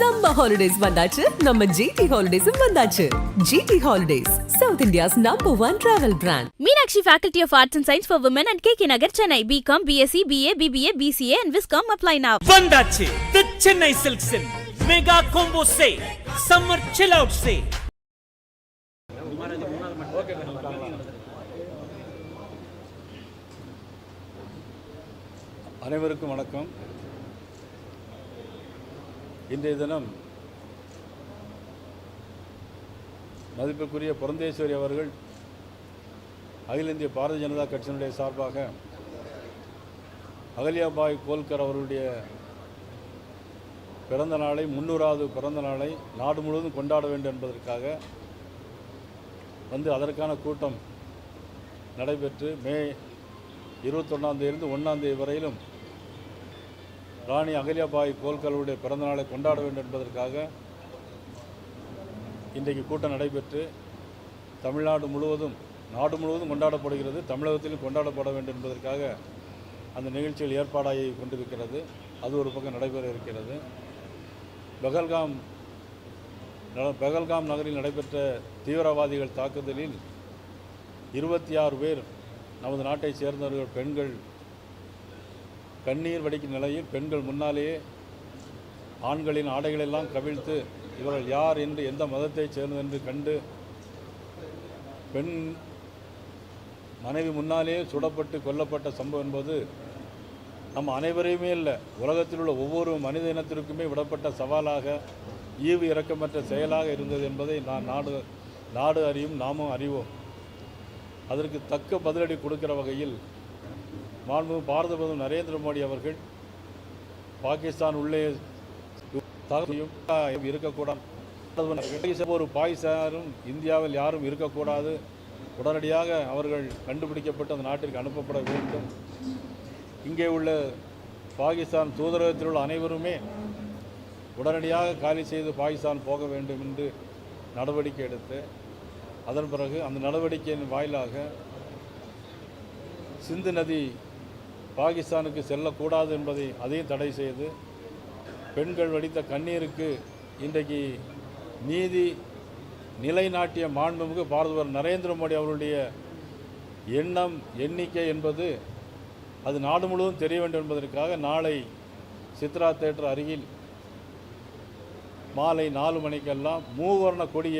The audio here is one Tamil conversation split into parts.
சம்ம ஹாலிடேஸ் வந்தாச்சு. நம்ம ஜிடி ஹாலிடேஸும் வந்தாச்சு. GT holidays South India's number one travel brand Meenakshi Faculty of Arts and Science for Women and KK Nagar, Chennai. BCom, BSc, BA, BBA, BCA and Viscom apply now. வந்தாச்சு. The Chennai சில்க்ஸின் mega combo sale summer chill out sale அனைவருக்கும் வணக்கம். இன்றைய தினம் மதிப்புக்குரிய புரந்தேஸ்வரி அவர்கள் அகில இந்திய பாரதிய ஜனதா கட்சியினுடைய சார்பாக அகல்யாபாய் கோல்கர் அவர்களுடைய பிறந்த நாளை முன்னூறாவது பிறந்த நாளை நாடு முழுவதும் கொண்டாட வேண்டும் என்பதற்காக வந்து அதற்கான கூட்டம் நடைபெற்று மே இருபத்தொன்னாம் தேதியிலிருந்து ஒன்றாம் தேதி வரையிலும் ராணி அகல்யாபாய் கோல்கருடைய பிறந்தநாளை கொண்டாட வேண்டும் என்பதற்காக இன்றைக்கு கூட்டம் நடைபெற்று தமிழ்நாடு முழுவதும் நாடு முழுவதும் கொண்டாடப்படுகிறது. தமிழகத்திலும் கொண்டாடப்பட வேண்டும் என்பதற்காக அந்த நிகழ்ச்சிகள் ஏற்பாடாகி கொண்டிருக்கிறது. அது ஒரு பக்கம் நடைபெற இருக்கிறது. பெகல்காம் பெகல்காம் நகரில் நடைபெற்ற தீவிரவாதிகள் தாக்குதலில் இருபத்தி ஆறு பேர் நமது நாட்டைச் சேர்ந்தவர்கள் பெண்கள் கண்ணீர் வடிக்கும் நிலையில் பெண்கள் முன்னாலேயே ஆண்களின் ஆடைகளெல்லாம் கவிழ்த்து இவர்கள் யார் என்று எந்த மதத்தைச் சேர்ந்தது என்று கண்டு பெண் மனைவி முன்னாலேயே சுடப்பட்டு கொல்லப்பட்ட சம்பவம் என்பது நம்ம அனைவரையுமே இல்லை உலகத்தில் உள்ள ஒவ்வொரு மனித இனத்திற்குமே விடப்பட்ட சவாலாக ஈவு இறக்கமற்ற செயலாக இருந்தது என்பதை நான் நாடு நாடு அறியும் நாமும் அறிவோம். அதற்கு தக்க பதிலடி கொடுக்கிற வகையில் மாண்புமிகு பாரத பிரதமர் நரேந்திர மோடி அவர்கள் பாகிஸ்தான் உள்ளே தகவலையும் இருக்கக்கூடாது. ஒரு பாகிஸ்தானும் இந்தியாவில் யாரும் இருக்கக்கூடாது. உடனடியாக அவர்கள் கண்டுபிடிக்கப்பட்டு அந்த நாட்டிற்கு அனுப்பப்பட வேண்டும். இங்கே உள்ள பாகிஸ்தான் தூதரகத்தில் உள்ள அனைவருமே உடனடியாக காலி செய்து பாகிஸ்தான் போக வேண்டும் என்று நடவடிக்கை எடுத்து அதன் பிறகு அந்த நடவடிக்கையின் வாயிலாக சிந்து நதி பாகிஸ்தானுக்கு செல்லக்கூடாது என்பதை அதையும் தடை செய்து பெண்கள் வடித்த கண்ணீருக்கு இன்றைக்கு நீதி நிலைநாட்டிய மாண்புமிகு பாரதவர் நரேந்திர மோடி அவருடைய எண்ணம் எண்ணிக்கை என்பது அது நாடு முழுவதும் தெரிய வேண்டும் என்பதற்காக நாளை சித்ரா தேட்டர் அருகில் மாலை நாலு மணிக்கெல்லாம் மூவர்ண கொடியை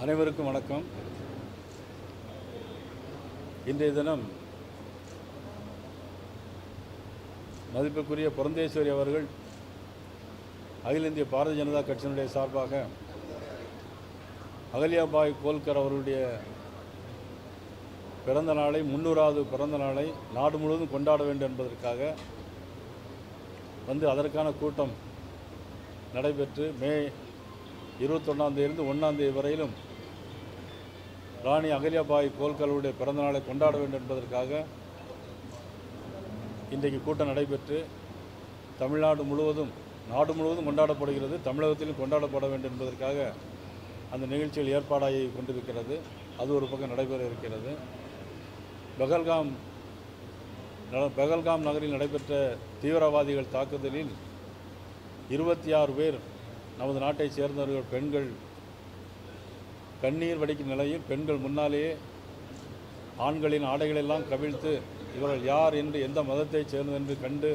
அனைவருக்கும் வணக்கம். இன்றைய தினம் மதிப்புக்குரிய புரந்தேஸ்வரி அவர்கள் அகில இந்திய பாரதிய ஜனதா கட்சியினுடைய சார்பாக அகல்யாபாய் கோல்கர் அவர்களுடைய பிறந்த நாளை முன்னூறாவது பிறந்த நாளை நாடு முழுவதும் கொண்டாட வேண்டும் என்பதற்காக வந்து அதற்கான கூட்டம் நடைபெற்று மே இருபத்தொன்னாந்தேதியிலிருந்து ஒன்றாந்தேதி வரையிலும் ராணி அகல்யாபாய் கோல்கருடைய பிறந்தநாளை கொண்டாட வேண்டும் என்பதற்காக இன்றைக்கு கூட்டம் நடைபெற்று தமிழ்நாடு முழுவதும் நாடு முழுவதும் கொண்டாடப்படுகிறது தமிழகத்திலும் கொண்டாடப்பட வேண்டும் என்பதற்காக அந்த நிகழ்ச்சிகள் ஏற்பாடாகி கொண்டிருக்கிறது. அது ஒரு பக்கம் நடைபெற இருக்கிறது. பகல்காம் பெகல்காம் நகரில் நடைபெற்ற தீவிரவாதிகள் தாக்குதலில் இருபத்தி ஆறு பேர் நமது நாட்டைச் சேர்ந்தவர்கள் பெண்கள் கண்ணீர் வடிக்கும் நிலையில் பெண்கள் முன்னாலேயே ஆண்களின் ஆடைகளெல்லாம் கவிழ்த்து இவர்கள் யார் என்று எந்த மதத்தைச் சேர்ந்தது என்று கண்டு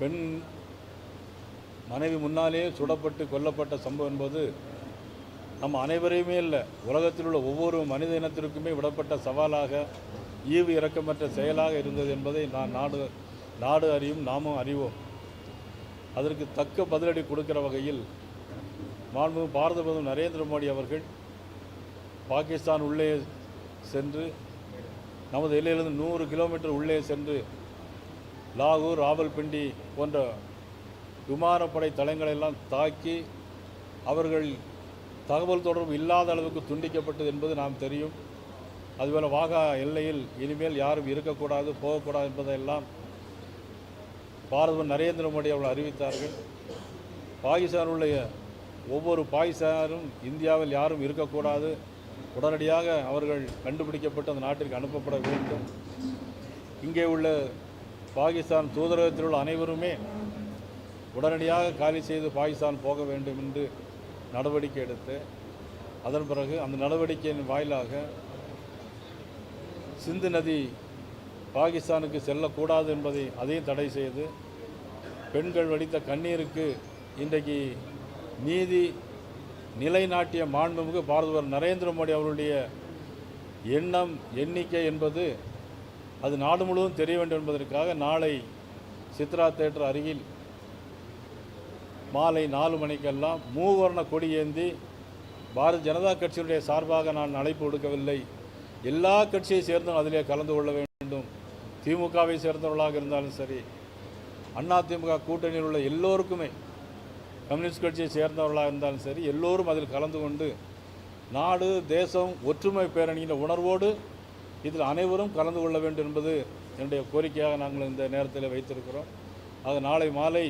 பெண் மனைவி முன்னாலே சுடப்பட்டு கொல்லப்பட்ட சம்பவம் என்பது நம்ம அனைவரையுமே இல்லை. உலகத்தில் உள்ள ஒவ்வொரு மனித இனத்திற்குமே விடப்பட்ட சவாலாக ஈவு இறக்கமற்ற செயலாக இருந்தது என்பதை நான் நாடு நாடு அறியும் நாமும் அறிவோம். அதற்கு தக்க பதிலடி கொடுக்கிற வகையில் மாண்புமிகு பாரத பிரதமர் நரேந்திர மோடி அவர்கள் பாகிஸ்தான் உள்ளே சென்று நமது எல்லையிலிருந்து நூறு கிலோமீட்டர் உள்ளே சென்று லாகூர் ராவல்பிண்டி போன்ற விமானப்படை தளங்களெல்லாம் தாக்கி அவர்கள் தகவல் தொடர்பு இல்லாத அளவுக்கு துண்டிக்கப்பட்டது என்பது நாம் தெரியும். அதுபோல் வாகா எல்லையில் இனிமேல் யாரும் இருக்கக்கூடாது போகக்கூடாது என்பதையெல்லாம் பாரத நரேந்திர மோடி அவர்கள் அறிவித்தார்கள். பாகிஸ்தானுடைய ஒவ்வொரு பாகிஸ்தானும் இந்தியாவில் யாரும் இருக்கக்கூடாது. உடனடியாக அவர்கள் கண்டுபிடிக்கப்பட்டு அந்த நாட்டிற்கு அனுப்பப்பட வேண்டும். இங்கே உள்ள பாகிஸ்தான் தூதரகத்தில் உள்ள அனைவருமே உடனடியாக காலி செய்து பாகிஸ்தான் போக வேண்டும் என்று நடவடிக்கை எடுத்து அதன் பிறகு அந்த நடவடிக்கையின் வாயிலாக சிந்து நதி பாகிஸ்தானுக்கு செல்லக்கூடாது என்பதை அதையும் தடை செய்து பெண்கள் வடித்த கண்ணீருக்கு இன்றைக்கு நீதி நிலைநாட்டிய மாண்புமிகு பாரதவர் நரேந்திர மோடி அவருடைய எண்ணம் எண்ணிக்கை என்பது அது நாடு முழுவதும் தெரிய வேண்டும் என்பதற்காக நாளை சித்ரா தேட்டர் அருகில் மாலை நாலு மணிக்கெல்லாம் மூவர்ண கொடி ஏந்தி பாரதிய ஜனதா கட்சியினுடைய சார்பாக நான் அழைப்பு விடுக்கவில்லை. எல்லா கட்சியை சேர்ந்தும் அதிலே கலந்து கொள்ள வேண்டும். திமுகவை சேர்ந்தவர்களாக இருந்தாலும் சரி அண்ணா திமுக கூட்டணியில் உள்ள எல்லோருக்குமே கம்யூனிஸ்ட் கட்சியை சேர்ந்தவர்களாக இருந்தாலும் சரி எல்லோரும் அதில் கலந்து கொண்டு நாடு தேசம் ஒற்றுமை பேரணியின் உணர்வோடு இதில் அனைவரும் கலந்து கொள்ள வேண்டும் என்பது என்னுடைய கோரிக்கையாக நாங்கள் இந்த நேரத்தில் வைத்திருக்கிறோம். அது நாளை மாலை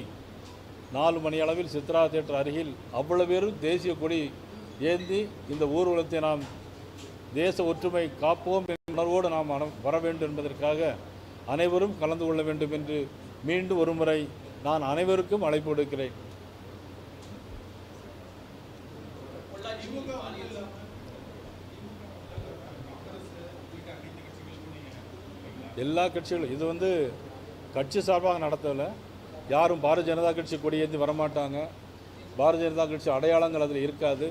நாலு மணி அளவில் சித்ரா தேட்டர் அருகில் அவ்வளவு பேரும் தேசிய கொடி ஏந்தி இந்த ஊர்வலத்தை நாம் தேச ஒற்றுமை காப்போம் என்ற உணர்வோடு நாம் வர வேண்டும் என்பதற்காக அனைவரும் கலந்து கொள்ள வேண்டும் என்று மீண்டும் ஒருமுறை நான் அனைவருக்கும் அழைப்பு விடுக்கிறேன். எல்லா கட்சிகளும் இது வந்து கட்சி சார்பாக நடத்தலை. யாரும் பாரதிய ஜனதா கட்சி கொடியேந்தி வரமாட்டாங்க. பாரதிய ஜனதா கட்சி அடையாளங்கள் அதில் இருக்காது.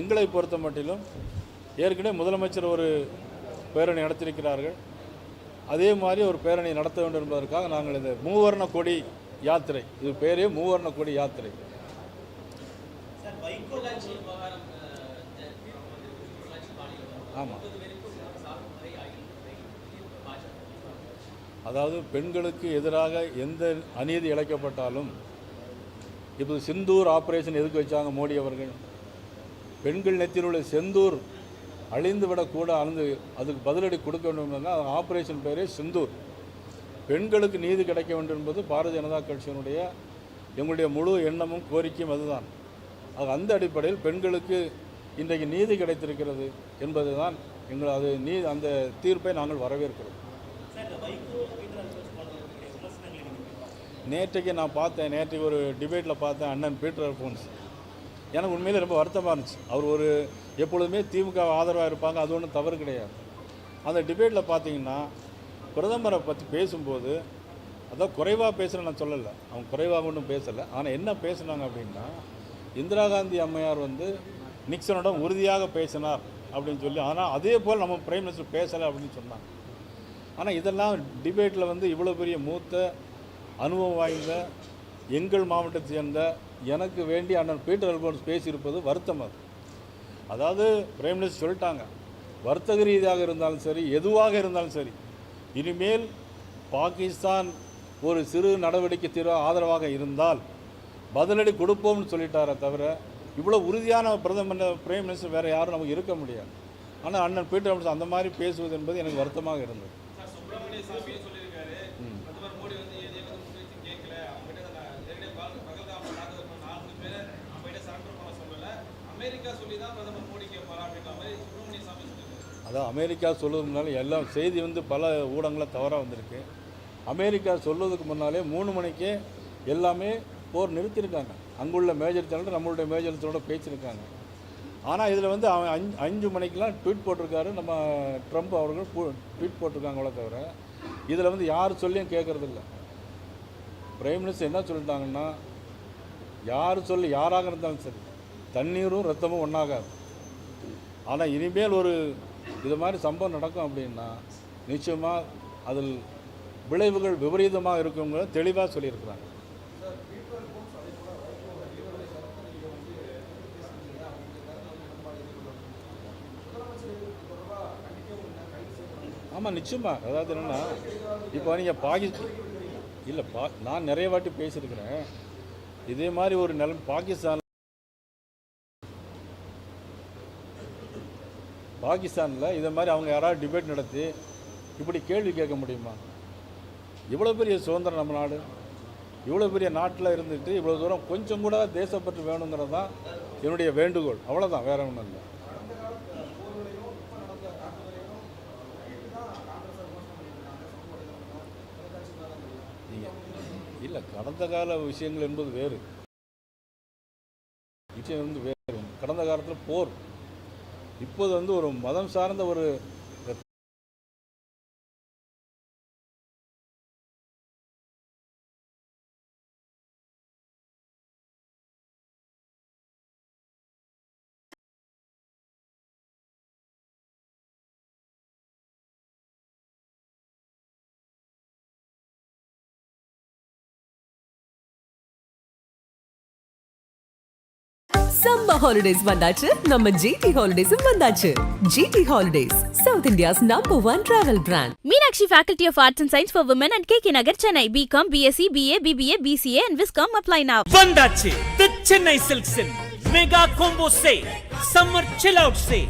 எங்களை பொறுத்த மட்டிலும் ஏற்கனவே முதலமைச்சர் ஒரு பேரணி நடத்தியிருக்கிறார்கள். அதே மாதிரி ஒரு பேரணி நடத்த வேண்டும் என்பதற்காக நாங்கள் இந்த மூவர்ண கொடி யாத்திரை இது பேரே மூவர்ண கொடி யாத்திரை. ஆமாம் அதாவது பெண்களுக்கு எதிராக எந்த அநீதி இழைக்கப்பட்டாலும் இப்போ சிந்தூர் ஆபரேஷன் எதுக்கு வச்சாங்க மோடி அவர்கள்? பெண்கள் நெத்தியில் உள்ள செந்தூர் அழிந்து விடக்கூட அழிந்து அதுக்கு பதிலடி கொடுக்க வேண்டும் என்றால் அது ஆப்ரேஷன் பேரே சிந்தூர். பெண்களுக்கு நீதி கிடைக்க வேண்டும் என்பது பாரதிய ஜனதா கட்சியினுடைய எங்களுடைய முழு எண்ணமும் கோரிக்கையும் அதுதான். அது அந்த அடிப்படையில் பெண்களுக்கு இன்றைக்கு நீதி கிடைத்திருக்கிறது என்பது தான் எங்கள் அது நீ அந்த தீர்ப்பை நாங்கள் வரவேற்கிறோம். நேற்றைக்கு நான் பார்த்தேன் நேற்றைக்கு ஒரு டிபேட்டில் பார்த்தேன் அண்ணன் பீட்டர் அல்ஃபோன்ஸ் எனக்கு உண்மையிலே ரொம்ப வருத்தமாக இருந்துச்சு. அவர் ஒரு எப்பொழுதுமே திமுக ஆதரவாக இருப்பாங்க அது ஒன்றும் தவறு கிடையாது. அந்த டிபேட்டில் பார்த்தீங்கன்னா பிரதமரை பற்றி பேசும்போது அதான் குறைவாக பேசுகிறேன் நான் சொல்லலை. அவங்க குறைவாக ஒன்றும் பேசலை. ஆனால் என்ன பேசுனாங்க அப்படின்னா இந்திரா காந்தி அம்மையார் வந்து நிக்சனிடம் உறுதியாக பேசினார் அப்படின்னு சொல்லி ஆனால் அதே போல் நம்ம பிரைம் மினிஸ்டர் பேசலை அப்படின்னு சொன்னாங்க. ஆனால் இதெல்லாம் டிபேட்டில் வந்து இவ்வளோ பெரிய மூத்த அனுபவம் வாய்ந்த எங்கள் மாவட்டத்தை சேர்ந்த எனக்கு வேண்டி அண்ணன் பீட்டர் அல்போன்ஸ் பேசியிருப்பது வருத்தம் அது. அதாவது பிரைம் மினிஸ்டர் சொல்லிட்டாங்க வர்த்தக ரீதியாக இருந்தாலும் சரி எதுவாக இருந்தாலும் சரி இனிமேல் பாகிஸ்தான் ஒரு சிறு நடவடிக்கை தீர ஆதரவாக இருந்தால் பதிலடி கொடுப்போம்னு சொல்லிட்டாரே தவிர இவ்வளோ உறுதியான பிரதமர் பிரைம் மினிஸ்டர் வேறு யாரும் நமக்கு இருக்க முடியாது. ஆனால் அண்ணன் பீட்டர் அல்போன்ஸ் அந்த மாதிரி பேசுவது என்பது எனக்கு வருத்தமாக இருந்தது சுப்பிரமணிய சாமியே சொல்லியிருக்காரு பிரதமர் மோடி வந்து எதையும் வந்து முன்வைத்து கேட்கல அவங்ககிட்ட நான் நேரடியாக பகல் பகல்காம நாட்டு நாலு பேரை நம்மகிட்ட சரண்டர் பண்ண சொல்லல அமெரிக்கா சொல்லி தான் பிரதமர் மோடி கேட்பாரா அப்படின்ற மாதிரி சுப்பிரமணிய சாமி சொல்லியிருக்காரு அதான் அமெரிக்கா சொல்லுறதுனால எல்லாம் செய்தி வந்து பல ஊடகங்களில் தவறாக வந்திருக்கு. அமெரிக்கா சொல்வதுக்கு முன்னாலே மூணு மணிக்கே எல்லாமே போர் நிறுத்தியிருக்காங்க. அங்குள்ள மேஜர் சேனல் நம்மளுடைய மேஜர் சேனலோட பேசியிருக்காங்க. ஆனால் இதில் வந்து அவன் அஞ்சு அஞ்சு மணிக்கெலாம் ட்வீட் போட்டிருக்காரு. நம்ம ட்ரம்ப் அவர்கள் ட்வீட் போட்டிருக்காங்களே தவிர இதில் வந்து யார் சொல்லியும் கேட்குறதில்ல பிரைம் மினிஸ்டர் என்ன சொல்லிட்டாங்கன்னா யார் சொல்லி யாராக இருந்தாலும் சரி தண்ணீரும் ரத்தமும் ஒன்றாகாது ஆனால் இனிமேல் ஒரு இது மாதிரி சம்பவம் நடக்கும் அப்படின்னா நிச்சயமாக அதில் விளைவுகள் விபரீதமாக இருக்குங்கிற தெளிவாக சொல்லியிருக்கிறாங்க. ஆமாம் நிச்சயமாக அதாவது என்னென்னா இப்போ நீங்கள் பாகிஸ்தான் இல்லை பா நான் நிறைய வாட்டி பேசியிருக்கிறேன். இதே மாதிரி ஒரு நிலம் பாகிஸ்தான் பாகிஸ்தானில் இதை மாதிரி அவங்க யாராவது டிபேட் நடத்தி இப்படி கேள்வி கேட்க முடியுமா? இவ்வளோ பெரிய சுதந்திரம் நம்ம நாடு. இவ்வளோ பெரிய நாட்டில் இருந்துட்டு இவ்வளோ தூரம் கொஞ்சம் கூட தேசப்பற்று வேணுங்கிறது தான் என்னுடைய வேண்டுகோள். அவ்வளோதான் வேற ஒன்றும் இல்லை. இல்லை கடந்த கால விஷயங்கள் என்பது வேறு. விஷயம் வந்து வேறு. கடந்த காலத்தில் போர். இப்போது வந்து ஒரு மதம் சார்ந்த ஒரு சம்மர் ஹாலிடேஸ் வந்தாச்சு நம்ம ஜிடி ஹாலிடேஸும் வந்தாச்சு GT holidays South India's number one travel brand Meenakshi Faculty of Arts and Science for Women and KK Nagar, Chennai. BCom, BSc, BA, BBA, BCA and Viscom apply now. வந்தாச்சு the Chennai சில்க்ஸின் mega combo sale summer chill out sale